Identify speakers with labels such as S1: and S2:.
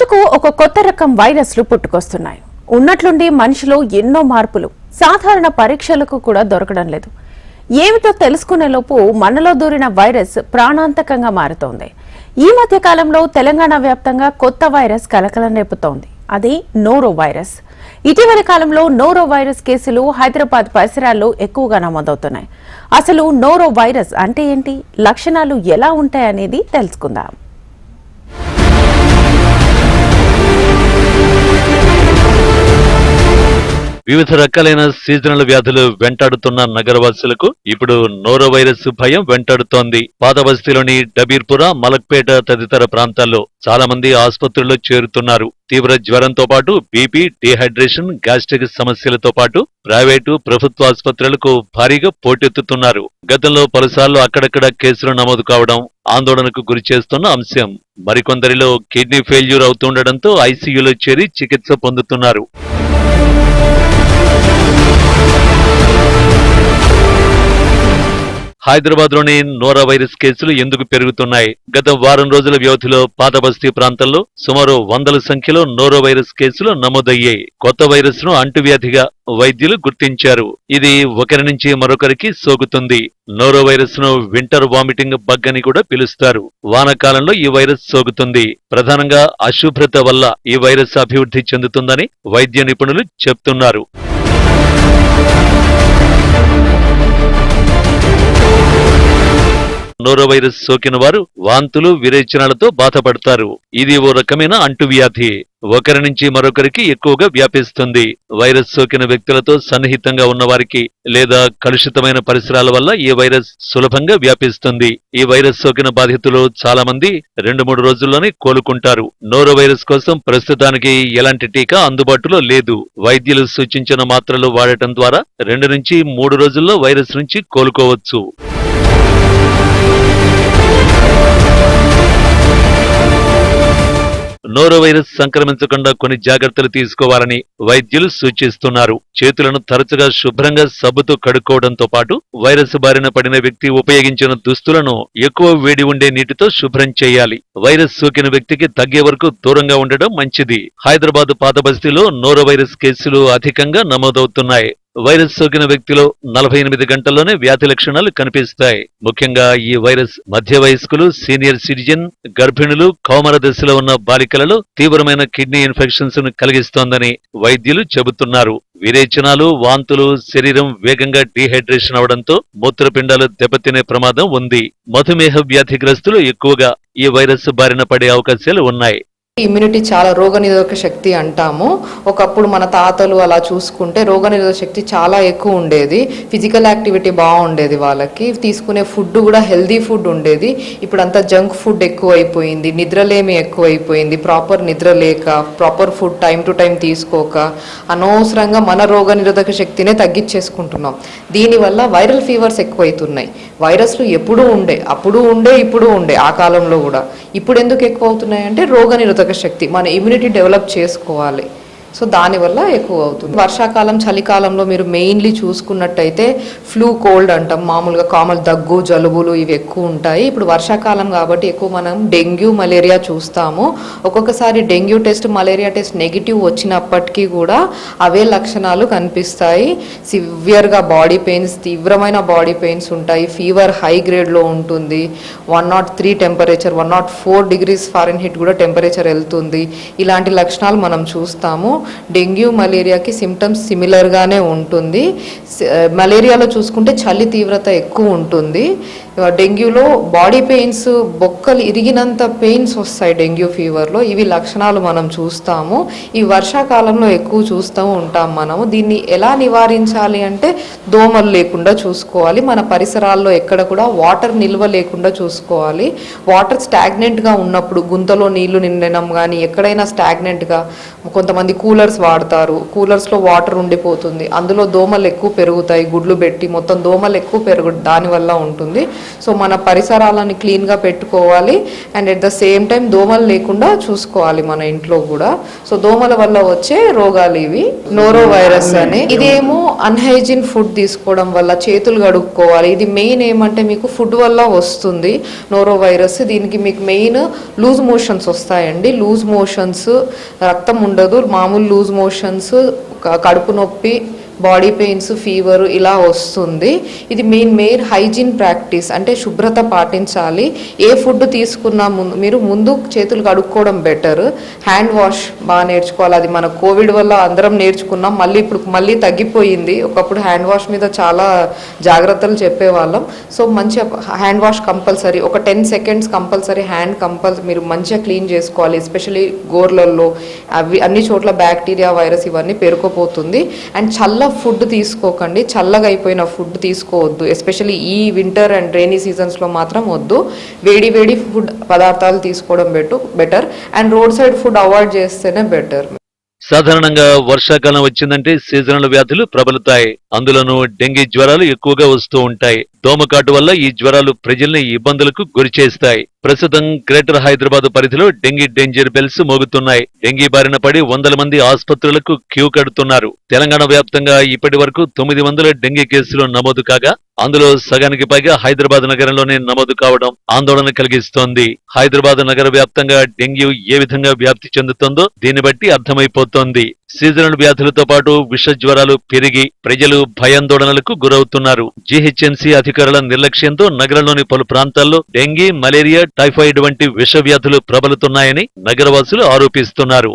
S1: రోజుకు ఒక కొత్త రకం వైరస్లు పుట్టుకొస్తున్నాయి. ఉన్నట్లుండి మనిషిలో ఎన్నో మార్పులు సాధారణ పరీక్షలకు కూడా దొరకడం లేదు. ఏమిటో తెలుసుకునే లోపు మనలో దూరిన వైరస్ ప్రాణాంతకంగా మారుతోంది. ఈ మధ్య కాలంలో తెలంగాణ వ్యాప్తంగా కొత్త వైరస్ కలకలం రేపుతోంది. అది నోరో వైరస్ ఇటీవలి కాలంలో నోరో వైరస్ కేసులు హైదరాబాద్ పరిసరాల్లో ఎక్కువగా నమోదవుతున్నాయి. అసలు నోరో వైరస్ అంటే ఏంటి? లక్షణాలు ఎలా ఉంటాయనేది తెలుసుకుందాం.
S2: వివిధ రకాలైన సీజనల్ వ్యాధులు వెంటాడుతున్న నగరవాసులకు ఇప్పుడు నోరో వైరస్ భయం వెంటాడుతోంది. పాదబస్తీలోని డబీర్పుర మలక్పేట తదితర ప్రాంతాల్లో చాలా మంది ఆసుపత్రుల్లో చేరుతున్నారు. తీవ్ర జ్వరంతో పాటు బీపీ డీహైడ్రేషన్ గ్యాస్ట్రిక్ సమస్యలతో పాటు ప్రైవేటు ప్రభుత్వ ఆసుపత్రులకు భారీగా పోటెత్తుతున్నారు. గతంలో పలుసార్లు అక్కడక్కడ కేసులు నమోదు కావడం ఆందోళనకు గురి చేస్తున్న అంశం. మరికొందరిలో కిడ్నీ ఫెయిల్యూర్ అవుతుండటంతో ఐసీయూలో చేరి చికిత్స పొందుతున్నారు. హైదరాబాద్లోని నోరా వైరస్ కేసులు ఎందుకు పెరుగుతున్నాయి? గత వారం రోజుల వ్యవధిలో పాత బస్తీ ప్రాంతంలో సుమారు వందల సంఖ్యలో నోరో వైరస్ కేసులు నమోదయ్యాయి. కొత్త వైరస్ను అంటువ్యాధిగా వైద్యులు గుర్తించారు. ఇది ఒకరి నుంచి మరొకరికి సోకుతుంది. నోరో వైరస్ను వింటర్ వామిటింగ్ బగ్ అని కూడా పిలుస్తారు. వానకాలంలో ఈ వైరస్ సోకుతుంది. ప్రధానంగా అశుభ్రత వల్ల ఈ వైరస్ అభివృద్ధి చెందుతుందని వైద్య నిపుణులు చెప్తున్నారు. నోరో వైరస్ సోకిన వారు వాంతులు విరేచనాలతో బాధపడతారు. ఇది ఓ రకమైన అంటువ్యాధి. ఒకరి నుంచి మరొకరికి ఎక్కువగా వ్యాపిస్తుంది. వైరస్ సోకిన వ్యక్తులతో సన్నిహితంగా ఉన్నవారికి లేదా కలుషితమైన పరిసరాల వల్ల ఈ వైరస్ సులభంగా వ్యాపిస్తుంది. ఈ వైరస్ సోకిన బాధితులు చాలా మంది రెండు మూడు రోజుల్లోనే కోలుకుంటారు. నోరో వైరస్ కోసం ప్రస్తుతానికి ఎలాంటి టీకా అందుబాటులో లేదు. వైద్యులు సూచించిన మాత్రలు వాడటం ద్వారా రెండు నుంచి మూడు రోజుల్లో వైరస్ నుంచి కోలుకోవచ్చు. నోరో వైరస్ సంక్రమించకుండా కొన్ని జాగ్రత్తలు తీసుకోవాలని వైద్యులు సూచిస్తున్నారు. చేతులను తరచుగా శుభ్రంగా సబ్బుతో కడుక్కోవడంతో పాటు వైరస్ బారిన పడిన వ్యక్తి ఉపయోగించిన దుస్తులను ఎక్కువ వేడి ఉండే నీటితో శుభ్రం చేయాలి. వైరస్ సోకిన వ్యక్తికి తగ్గే వరకు దూరంగా ఉండడం మంచిది. హైదరాబాద్ పాత బస్తీలో నోరో వైరస్ కేసులు అధికంగా నమోదవుతున్నాయి. వైరస్ సోకిన వ్యక్తిలో నలభై ఎనిమిది గంటల్లోనే వ్యాధి లక్షణాలు కనిపిస్తాయి. ముఖ్యంగా ఈ వైరస్ మధ్య వయస్కులు సీనియర్ సిటిజన్ గర్భిణులు కౌమర దశలో ఉన్న బాలికలలో తీవ్రమైన కిడ్నీ ఇన్ఫెక్షన్స్ను కలిగిస్తోందని వైద్యులు చెబుతున్నారు. విరేచనాలు వాంతులు శరీరం వేగంగా డీహైడ్రేషన్ అవడంతో మూత్రపిండాలు దెబ్బతినే ప్రమాదం ఉంది. మధుమేహ వ్యాధిగ్రస్తులు ఎక్కువగా ఈ వైరస్ బారిన పడే అవకాశాలు ఉన్నాయి.
S3: ఇమ్యూనిటీ చాలా రోగనిరోధక శక్తి అంటాము. ఒకప్పుడు మన తాతలు అలా చూసుకుంటే రోగనిరోధక శక్తి చాలా ఎక్కువ ఉండేది. ఫిజికల్ యాక్టివిటీ బాగుండేది వాళ్ళకి. తీసుకునే ఫుడ్ కూడా హెల్దీ ఫుడ్ ఉండేది. ఇప్పుడు అంతా జంక్ ఫుడ్ ఎక్కువైపోయింది. నిద్రలేమి ఎక్కువైపోయింది. ప్రాపర్ నిద్ర లేక proper food time to time తీసుకోక అనవసరంగా మన రోగనిరోధక శక్తినే తగ్గించేసుకుంటున్నాం. దీనివల్ల వైరల్ ఫీవర్స్ ఎక్కువైతున్నాయి. వైరస్లు ఎప్పుడూ ఉండే అప్పుడు ఉండే ఇప్పుడు ఉండే ఆ కాలంలో కూడా. ఇప్పుడు ఎందుకు ఎక్కువ అవుతున్నాయి అంటే రోగనిరోధక శక్తి మన ఇమ్యూనిటీ డెవలప్ చేసుకోవాలి. సో దానివల్ల ఎక్కువ అవుతుంది. వర్షాకాలం చలికాలంలో మీరు మెయిన్లీ చూసుకున్నట్టయితే ఫ్లూ కోల్డ్ అంటాం. మామూలుగా కామన్ దగ్గు జలుబులు ఇవి ఎక్కువ ఉంటాయి. ఇప్పుడు వర్షాకాలం కాబట్టి ఎక్కువ మనం డెంగ్యూ మలేరియా చూస్తాము. ఒక్కొక్కసారి dengue test malaria test negative వచ్చినప్పటికీ కూడా అవే లక్షణాలు కనిపిస్తాయి. సివియర్గా బాడీ పెయిన్స్ తీవ్రమైన బాడీ పెయిన్స్ ఉంటాయి. ఫీవర్ హై గ్రేడ్లో ఉంటుంది. One not three temperature one not four degrees Fahrenheit కూడా టెంపరేచర్ వెళ్తుంది. ఇలాంటి లక్షణాలు మనం చూస్తాము. డెంగ్యూ మలేరియాకి సిమ్టమ్స్ సిమిలర్గానే ఉంటుంది. మలేరియాలో చూసుకుంటే చలి తీవ్రత ఎక్కువ ఉంటుంది. డెంగ్యూలో బాడీ పెయిన్స్ బొక్కలు ఇరిగినంత పెయిన్స్ వస్తాయి డెంగ్యూ ఫీవర్లో. ఇవి లక్షణాలు మనం చూస్తాము. ఈ వర్షాకాలంలో ఎక్కువ చూస్తూ ఉంటాం మనము. దీన్ని ఎలా నివారించాలి అంటే దోమలు లేకుండా చూసుకోవాలి. మన పరిసరాల్లో ఎక్కడ కూడా వాటర్ నిల్వ లేకుండా చూసుకోవాలి. వాటర్ స్టాగ్నెంట్గా ఉన్నప్పుడు గుంతలో నీళ్ళు నిండడం కానీ ఎక్కడైనా స్టాగ్నెంట్గా కొంతమంది కూలర్స్ వాడతారు. కూలర్స్లో వాటర్ ఉండిపోతుంది. అందులో దోమలు ఎక్కువ పెరుగుతాయి. గుడ్లు పెట్టి మొత్తం దోమలు ఎక్కువ పెరుగు దానివల్ల ఉంటుంది. సో మన పరిసరాలని క్లీన్గా పెట్టుకోవాలి. And at the same time దోమలు లేకుండా చూసుకోవాలి మన ఇంట్లో కూడా. సో దోమల వల్ల వచ్చే రోగాలు ఇవి. నోరో వైరస్ అని. ఇదేమో అన్హైజీన్ ఫుడ్ తీసుకోవడం వల్ల చేతులు కడుక్కోవాలి. ఇది మెయిన్ ఏమంటే మీకు ఫుడ్ వల్ల వస్తుంది. నోరో వైరస్ దీనికి మీకు మెయిన్ లూజ్ మోషన్స్ వస్తాయండి. లూజ్ మోషన్స్ రక్తం ఉండదు. మామూలు లూజ్ మోషన్స్ కడుపు నొప్పి బాడీ పెయిన్స్ ఫీవర్ ఇలా వస్తుంది. ఇది మెయిన్ మెయిన్ హైజీన్ ప్రాక్టీస్ అంటే శుభ్రత పాటించాలి. ఏ ఫుడ్ తీసుకున్నా ముందు మీరు ముందు చేతులు కడుక్కోవడం బెటర్. హ్యాండ్ వాష్ బాగా నేర్చుకోవాలి. అది మన కోవిడ్ వల్ల అందరం నేర్చుకున్నాం. మళ్ళీ ఇప్పుడు మళ్ళీ తగ్గిపోయింది. ఒకప్పుడు హ్యాండ్ వాష్ మీద చాలా జాగ్రత్తలు చెప్పేవాళ్ళం. సో మంచిగా హ్యాండ్ వాష్ కంపల్సరీ ఒక ten seconds compulsory hand compulsory మీరు మంచిగా క్లీన్ చేసుకోవాలి. ఎస్పెషలీ గోర్లల్లో అవి అన్ని చోట్ల బ్యాక్టీరియా వైరస్ ఇవన్నీ పేరుకోపోతుంది. అండ్ చల్ల ఫుడ్ తీసుకోకండి చల్లగా అయిపోయిన ఫుడ్ తీసుకోవద్దు. ఎస్పెషల్లీ ఈ వింటర్ అండ్ రైనీ సీజన్స్లో మాత్రం వద్దు. వేడి వేడి ఫుడ్ పదార్థాలు తీసుకోవడం better better and roadside food avoid చేస్తేనే బెటర్
S2: సాధారణంగా వర్షాకాలం వచ్చిందంటే సీజనల్ వ్యాధులు ప్రబలుతాయి. అందులోనూ డెంగీ జ్వరాలు ఎక్కువగా వస్తూ ఉంటాయి. దోమకాటు వల్ల ఈ జ్వరాలు ప్రజల్ని ఇబ్బందులకు గురిచేస్తాయి ప్రస్తుతం గ్రేటర్ హైదరాబాద్ పరిధిలో డెంగీ డేంజర్ బెల్స్ మోగుతున్నాయి. డెంగీ బారిన పడి వందల మంది ఆసుపత్రులకు క్యూ కడుతున్నారు. తెలంగాణ వ్యాప్తంగా ఇప్పటి వరకు తొమ్మిది వందల డెంగీ కేసులు నమోదు కాగా అందులో సగానికి పైగా హైదరాబాద్ నగరంలోనే నమోదు కావడం ఆందోళన కలిగిస్తోంది. హైదరాబాద్ నగర వ్యాప్తంగా డెంగ్యూ ఏ విధంగా వ్యాప్తి చెందుతుందో దీన్ని బట్టి అర్థమైపోతోంది. సీజనల్ వ్యాధులతో పాటు విష జ్వరాలు పెరిగి ప్రజలు భయాందోళనలకు గురవుతున్నారు. జీహెచ్ఎంసీ అధికారుల నిర్లక్ష్యంతో నగరంలోని పలు ప్రాంతాల్లో డెంగీ మలేరియా టైఫాయిడ్ వంటి విష వ్యాధులు ప్రబలుతున్నాయని నగరవాసులు ఆరోపిస్తున్నారు.